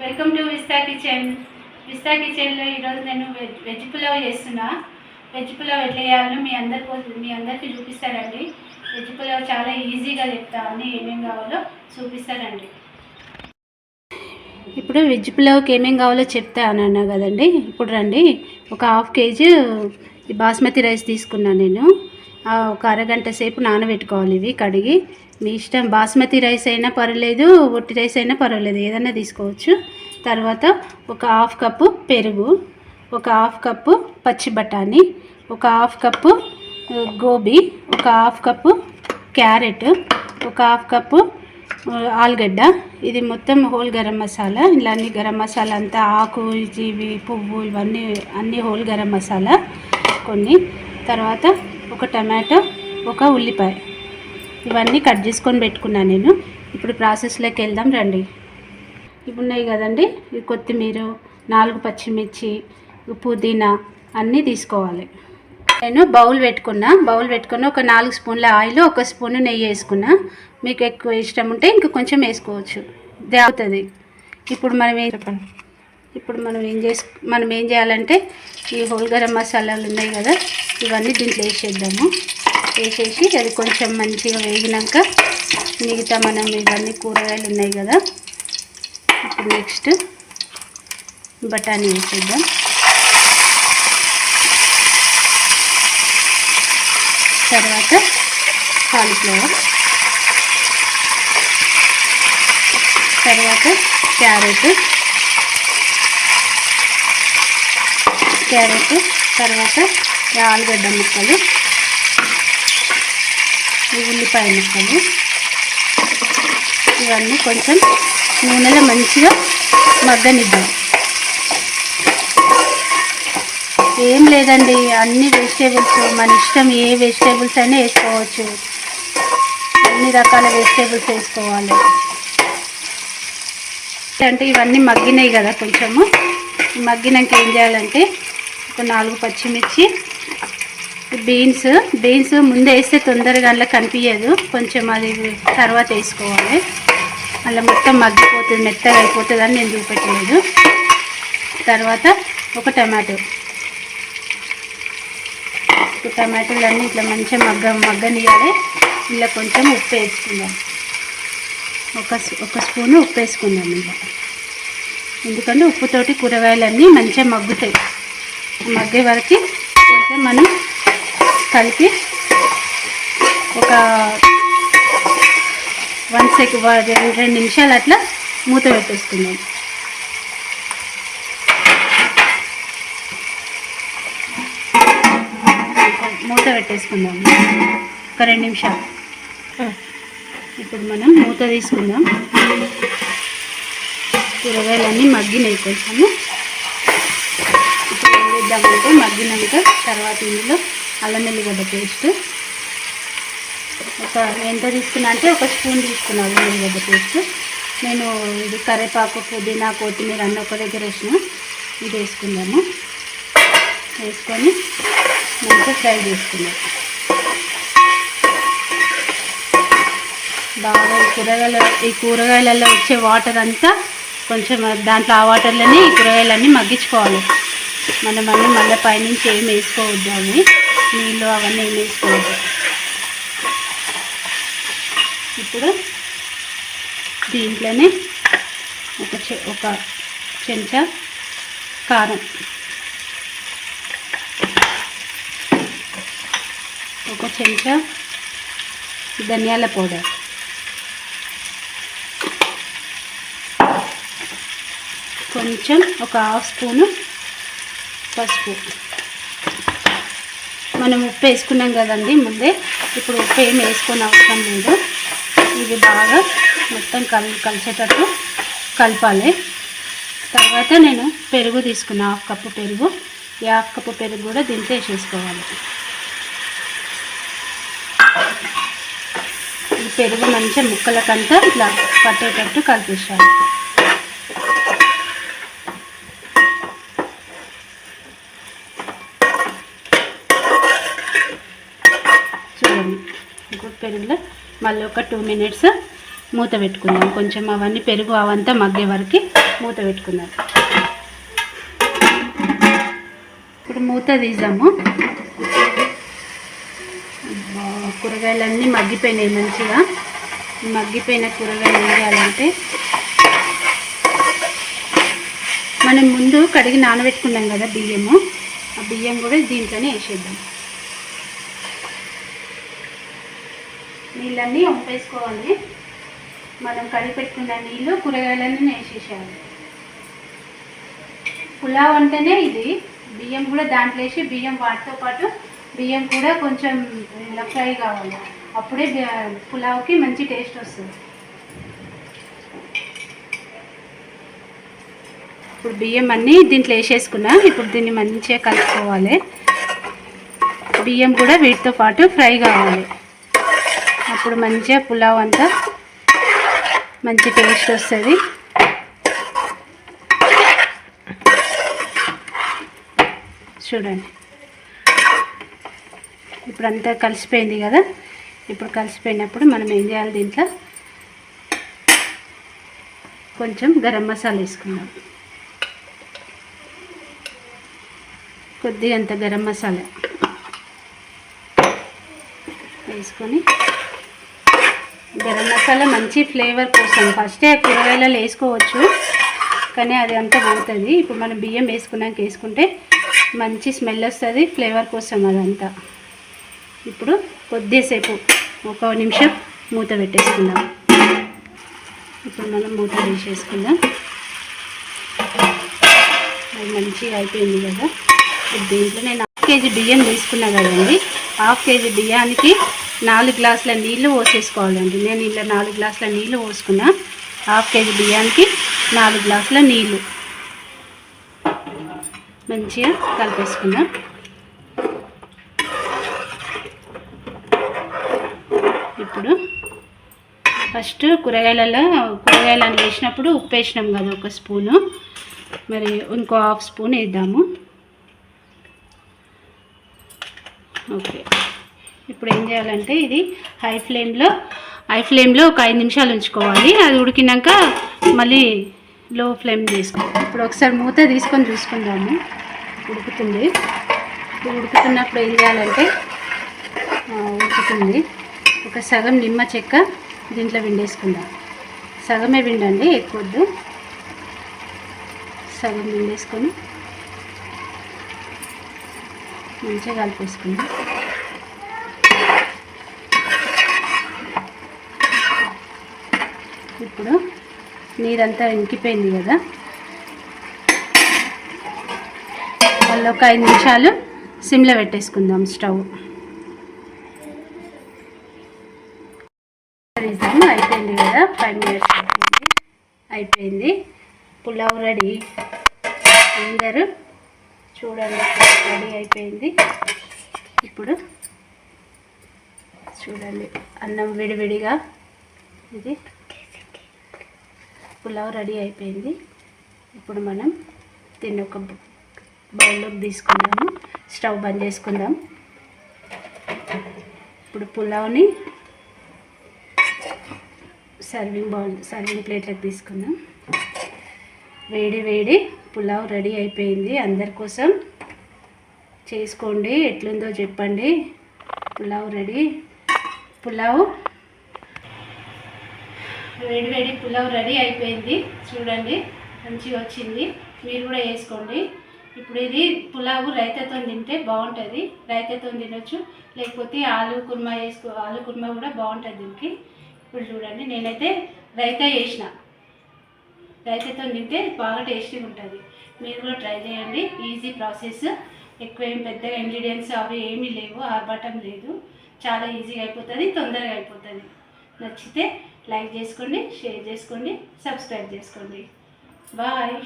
Welcome to Vista kitchen Vista కిచెన్లో ఈరోజు నేను వెజ్ వెజ్ పులావ్ చేస్తున్నా. వెజ్ పులావ్ ఎట్లా చేయాలో మీ అందరి మీ అందరికీ చూపిస్తారండి వెజ్ పులావ్ చాలా ఈజీగా చెప్తా అని ఏమేమి కావాలో చూపిస్తారండి ఇప్పుడు వెజ్ పులావ్కి ఏమేమి కావాలో చెప్తా అని అన్నా కదండి. ఇప్పుడు రండి. ఒక హాఫ్ కేజీ బాస్మతి రైస్ తీసుకున్నాను నేను. ఒక అరగంట సేపు నానబెట్టుకోవాలి ఇవి కడిగి. మీ ఇష్టం. బాస్మతి రైస్ అయినా పర్వాలేదు ఒట్టి రైస్ అయినా పర్వాలేదు. ఏదైనా తీసుకోవచ్చు. తర్వాత ఒక హాఫ్ కప్పు పెరుగు ఒక హాఫ్ కప్పు పచ్చి బఠానీ ఒక హాఫ్ కప్పు గోబీ ఒక హాఫ్ కప్పు క్యారెట్ ఒక హాఫ్ కప్పు ఆలుగడ్డ. ఇది మొత్తం హోల్ గరం మసాలా. ఇలా అన్ని గరం మసాలా అంతా ఆకు ఇవి పువ్వు ఇవన్నీ అన్ని హోల్ గరం మసాలా. కొన్ని. తర్వాత ఒక టమాటో ఒక ఉల్లిపాయ. ఇవన్నీ కట్ చేసుకొని పెట్టుకున్నాను నేను. ఇప్పుడు ప్రాసెస్లోకి వెళ్దాం రండి. ఇవి ఉన్నాయి కదండి. ఈ కొత్తిమీర నాలుగు పచ్చిమిర్చి పుదీనా అన్నీ తీసుకోవాలి. నేను బౌల్ పెట్టుకున్నా. బౌల్ పెట్టుకున్న ఒక నాలుగు స్పూన్ల ఆయిల్ ఒక స్పూన్ నెయ్యి వేసుకున్నా. మీకు ఎక్కువ ఇష్టం ఉంటే ఇంకా కొంచెం వేసుకోవచ్చు. ఇది అవుతుంది. ఇప్పుడు మనం ఏం చెప్పండి? ఇప్పుడు మనం ఏం చేసు మనం ఏం చేయాలంటే ఈ హోల్ గరం మసాలాలు ఉన్నాయి కదా ఇవన్నీ దీంట్లో వేసేద్దాము. వేసేసి అది కొంచెం మంచిగా వేగినాక మిగతా మనం ఇవన్నీ కూరగాయలు ఉన్నాయి కదా. ఇప్పుడు నెక్స్ట్ బఠానీ వేసేద్దాం. తర్వాత కాలీఫ్లవర్. తర్వాత క్యారెట్. క్యారెట్ తర్వాత ఆలుగడ్డ ముక్కలు. ఈ ఉల్లిపాయ ముక్కలు. ఇవన్నీ కొంచెం నూనెలో మంచిగా మగ్గనిద్దాం. ఏం లేదండి అన్ని వెజిటేబుల్స్ మన ఇష్టం ఏ వెజిటేబుల్స్ అయినా వేసుకోవచ్చు. అన్ని రకాల వెజిటేబుల్స్ వేసుకోవాలి. అంటే ఇవన్నీ మగ్గినాయి కదా కొంచెము. మగ్గినాక ఏం చేయాలంటే ఒక నాలుగు పచ్చిమిర్చి బీన్స్ బీన్స్ ముందే వేస్తే తొందరగా అందులో కనిపించదు. కొంచెం అది తర్వాత వేసుకోవాలి. అలా మొత్తం మగ్గిపోతుంది మెత్తగా అయిపోతుంది అని నేను చూపెట్టలేదు. తర్వాత ఒక టమాటో. టమాటోలన్నీ టమాటోలు అన్నీ ఇట్లా మంచిగా మగ్గ మగ్గనియాలి. ఇలా కొంచెం ఉప్పు వేసుకుందాం. ఒక ఒక స్పూను ఉప్పు వేసుకుందాం ఇలా ఎందుకంటే ఉప్పుతోటి కూరగాయలన్నీ మంచిగా మగ్గుతాయి. మగ్గే వరకు కొంచెం మనం కలిపి ఒక వన్ సెకండ్ రెండు నిమిషాలు అట్లా మూత పెట్టేసుకుందాం. మూత పెట్టేసుకుందాం. ఒక రెండు నిమిషాలు. ఇప్పుడు మనం మూత తీసుకుందాం. కూరగాయలన్నీ మగ్గినాయి కొంచెము. ఇప్పుడు ఏం చేద్దామంటే మగ్గినాక తర్వాత ఇందులో అల్లం వెల్లిగడ్డ పేస్ట్. ఒక ఎంత తీసుకున్నా అంటే ఒక స్పూన్ తీసుకున్నా అల్లం వెల్లిగడ్డ పేస్ట్. నేను ఇది కరివేపాకు పుదీనా కొత్తిమీర అన్నీ ఒక దగ్గర వేసిన ఇది వేసుకుందాము. వేసుకొని మంచిగా ఫ్రై చేసుకుందాం. బాగా ఈ కూరగాయల ఈ కూరగాయలలో వచ్చే వాటర్ అంతా కొంచెం దాంట్లో ఆ వాటర్లోనే ఈ కూరగాయలన్నీ మగ్గించుకోవాలి. మనం అన్నీ మళ్ళీ పైనుంచి ఏం వేసుకోవద్దు అని నీళ్ళు అవన్నీ ఏం ఇప్పుడు దీంట్లోనే ఒక చె ఒక చెంచా కారం. ఒక చెంచా ధనియాల పౌడర్. కొంచెం ఒక హాఫ్ స్పూను పసుపు. మనం ఉప్పు వేసుకున్నాం కదండి ముందే. ఇప్పుడు ఉప్పు ఏం వేసుకొని అవసరం లేదు. ఇది బాగా మొత్తం కల్ కలిసేటట్టు కలపాలి. తర్వాత నేను పెరుగు తీసుకున్నా. హాఫ్ కప్పు పెరుగు. ఈ హాఫ్ కప్పు పెరుగు కూడా దీంట్లో వేసేసుకోవాలి. ఈ పెరుగు మంచిగా ముక్కలకంతా ఇట్లా పట్టేటట్టు కలిపేసాను చూడండి ఇంకొక పెరుగులో మళ్ళీ ఒక టూ మినిట్స్ మూత పెట్టుకుందాం. కొంచెం అవన్నీ పెరుగు అవంతా మగ్గే వరకు మూత పెట్టుకుందాం. ఇప్పుడు మూత తీద్దాము కూరగాయలన్నీ మగ్గిపోయినాయి మంచిగా. మగ్గిపోయిన కూరగాయలు ఏం చేయాలంటే మనం ముందు కడిగి నానబెట్టుకున్నాం కదా బియ్యము. ఆ బియ్యం కూడా దీంట్లోనే వేసేద్దాం. నీళ్ళన్నీ వంపేసుకోవాలి. మనం కడిగి పెట్టుకున్న నీళ్ళు కూరగాయలన్నీ వేసేసాము పులావ్ అంటేనే ఇది. బియ్యం కూడా దాంట్లో వేసి బియ్యం వాటితో పాటు బియ్యం కూడా కొంచెం ఇలా ఫ్రై కావాలి. అప్పుడే పులావ్కి మంచి టేస్ట్ వస్తుంది. ఇప్పుడు బియ్యం అన్నీ దీంట్లో వేసేసుకున్నా. ఇప్పుడు దీన్ని మంచిగా కలుపుకోవాలి. బియ్యం కూడా వీటితో పాటు ఫ్రై కావాలి. అప్పుడు మంచిగా పులావ్ అంతా మంచి టేస్ట్ వస్తుంది. చూడండి. ఇప్పుడు అంతా కలిసిపోయింది కదా? ఇప్పుడు కలిసిపోయినప్పుడు మనం ఏం చేయాలి దీంట్లో? కొంచెం గరం మసాలా వేసుకుందాం. కొద్దిగా అంత గరం మసాలా వేసుకొని గరం మసాలా మంచి ఫ్లేవర్ కోసం. ఫస్టే కూరగాయలలో వేసుకోవచ్చు కానీ అది అంతా పోతుంది. ఇప్పుడు మనం బియ్యం వేసుకున్నాక వేసుకుంటే మంచి స్మెల్ వస్తుంది ఫ్లేవర్ కోసం అదంతా. ఇప్పుడు కొద్దిసేపు ఒక నిమిషం మూత పెట్టేసుకుందాం. ఇప్పుడు మనం మూత వేసేసుకుందాం అది మంచిగా అయిపోయింది కదా. దీంట్లో నేను హాఫ్ కేజీ బియ్యం తీసుకున్నా కదండి. హాఫ్ కేజీ బియ్యానికి నాలుగు గ్లాసుల నీళ్ళు పోసేసుకోవాలండి. నేను ఇలా నాలుగు గ్లాసుల నీళ్ళు పోసుకున్నా. హాఫ్ కేజీ బియ్యానికి నాలుగు గ్లాసుల నీళ్ళు. మంచిగా కలిపేసుకుందాం ఇప్పుడు ఫస్ట్ కూరగాయలలో కూరగాయలను వేసినప్పుడు ఉప్పు వేసినాం కదా ఒక స్పూను. మరి ఇంకో హాఫ్ స్పూన్ వేద్దాము. ఓకే. ఇప్పుడు ఏం చేయాలంటే ఇది హై ఫ్లేమ్లో హై ఫ్లేమ్లో ఒక ఐదు నిమిషాలు ఉంచుకోవాలి. అది ఉడికినాక మళ్ళీ లో ఫ్లేమ్ తీసుకోవాలి ఇప్పుడు ఒకసారి మూత తీసుకొని చూసుకుందాము. ఉడుకుతుంది. ఇప్పుడు ఉడుకుతున్నప్పుడు ఏం చేయాలంటే ఉడుకుతుంది. ఒక సగం నిమ్మ చెక్క దీంట్లో విండేసుకుందాం సగమే విండండి ఎక్కువద్దు. సగం విండేసుకొని మంచిగా కలిపేసుకుందాం. ఇప్పుడు నీరంతా ఇంకిపోయింది కదా. మళ్ళీ ఒక ఐదు నిమిషాలు సిమ్లో పెట్టేసుకుందాం స్టవ్. తీసాము అయిపోయింది కదా ఫైవ్ మినిట్స్ అయిపోయింది. అయిపోయింది. పులావ్ రెడీ. అందరూ చూడండి రెడీ అయిపోయింది. ఇప్పుడు చూడండి అన్నం విడివిడిగా ఇది. పులావ్ రెడీ అయిపోయింది. ఇప్పుడు మనం దీన్ని ఒక బౌల్లోకి తీసుకుందాము. స్టవ్ బంద్ చేసుకుందాం. ఇప్పుడు పులావ్ని సర్వింగ్ బౌల్ సర్వింగ్ ప్లేట్లోకి తీసుకుందాం. వేడి వేడి పులావ్ రెడీ అయిపోయింది. అందరి కోసం చేసుకోండి. ఎట్లుందో చెప్పండి. పులావ్ రెడీ. పులావ్ వేడి వేడి పులావ్ రెడీ అయిపోయింది. చూడండి మంచిగా వచ్చింది. మీరు కూడా వేసుకోండి. ఇప్పుడు ఇది పులావ్ రైతాతో తింటే బాగుంటుంది. రైతాతో తినొచ్చు. లేకపోతే ఆలు కుర్మా వేసుకో ఆలు కుర్మా కూడా బాగుంటుంది దీనికి. ఇప్పుడు చూడండి నేనైతే రైతా వేసిన రైతాతో తింటే బాగా టేస్టీగా ఉంటుంది. మీరు కూడా ట్రై చేయండి. Easy process. ఎక్కువ ఏం పెద్దగా ఇంగ్రీడియంట్స్ అవి ఏమీ లేవు. ఆర్భాటం లేదు. చాలా ఈజీగా అయిపోతుంది తొందరగా అయిపోతుంది. నచ్చితే లైక్ చేసుకోండి షేర్ చేసుకోండి సబ్స్క్రైబ్ చేసుకోండి. బాయ్.